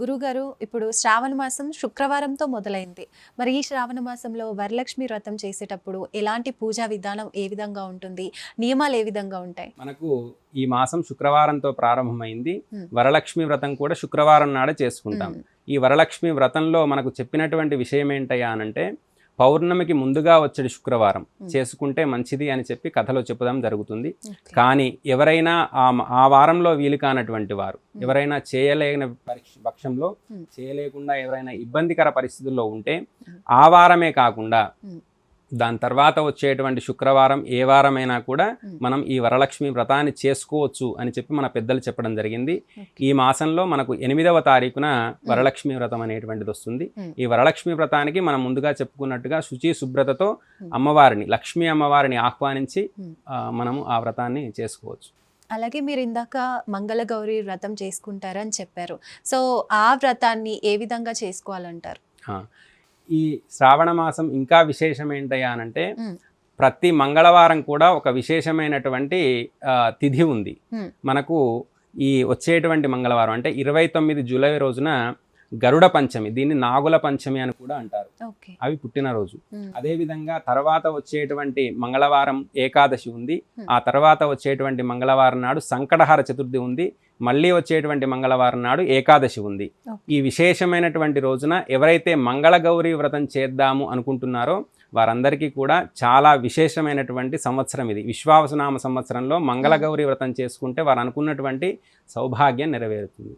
గురుగారు ఇప్పుడు శ్రావణ మాసం శుక్రవారంతో మొదలైంది. మరి ఈ శ్రావణ మాసంలో వరలక్ష్మి వ్రతం చేసేటప్పుడు ఎలాంటి పూజా విధానం ఏ విధంగా ఉంటుంది? నియమాలు ఏ విధంగా ఉంటాయి? మనకు ఈ మాసం శుక్రవారంతో ప్రారంభమైంది. వరలక్ష్మి వ్రతం కూడా శుక్రవారం నాడే చేసుకుంటాం. ఈ వరలక్ష్మి వ్రతంలో మనకు చెప్పినటువంటి విషయం ఏంటయ్యా అనంటే పౌర్ణమికి ముందుగా వచ్చేది శుక్రవారం. చేసుకుంటే మంచిది అని చెప్పి కథలో చెప్పడం జరుగుతుంది. కానీ ఎవరైనా ఆ ఆ వారంలో వీలు కానటువంటి వారు. ఎవరైనా చేయలేని పక్షంలో. చేయలేకుండా ఎవరైనా ఇబ్బందికర పరిస్థితుల్లో ఉంటే. ఆ వారమే కాకుండా. దాని తర్వాత వచ్చేటువంటి శుక్రవారం ఏ వారమైనా కూడా. మనం ఈ వరలక్ష్మి వ్రతాన్ని చేసుకోవచ్చు అని చెప్పి మన పెద్దలు చెప్పడం జరిగింది. ఈ మాసంలో మనకు ఎనిమిదవ తారీఖున వరలక్ష్మి వ్రతం అనేటువంటిది వస్తుంది. ఈ వరలక్ష్మి వ్రతానికి మనం ముందుగా చెప్పుకున్నట్టుగా శుచి శుభ్రతతో. అమ్మవారిని లక్ష్మీ అమ్మవారిని ఆహ్వానించి మనము ఆ వ్రతాన్ని చేసుకోవచ్చు అలాగే మీరు ఇందాక మంగళగౌరి వ్రతం చేసుకుంటారని చెప్పారు సో ఆ వ్రతాన్ని ఏ విధంగా చేసుకోవాలంటారు ఈ శ్రావణ మాసం ఇంకా విశేషం ఏంటయ్యా అనంటే. ప్రతి మంగళవారం కూడా ఒక విశేషమైనటువంటి తిథి ఉంది. మనకు ఈ వచ్చేటువంటి మంగళవారం అంటే ఇరవై తొమ్మిది జూలై రోజున గరుడ పంచమి దీన్ని నాగుల పంచమి అని కూడా అంటారు. అవి పుట్టినరోజు. అదేవిధంగా తర్వాత వచ్చేటువంటి మంగళవారం ఏకాదశి ఉంది. ఆ తర్వాత వచ్చేటువంటి మంగళవారం నాడు సంకటహార చతుర్థి ఉంది. మళ్ళీ వచ్చేటువంటి మంగళవారం నాడు ఏకాదశి ఉంది. ఈ విశేషమైనటువంటి రోజున ఎవరైతే మంగళగౌరి వ్రతం చేద్దాము అనుకుంటున్నారో వారందరికీ కూడా చాలా విశేషమైనటువంటి సంవత్సరం ఇది. విశ్వావసనామ సంవత్సరంలో మంగళగౌరి వ్రతం చేసుకుంటే వారు అనుకున్నటువంటి సౌభాగ్యం నెరవేరుతుంది.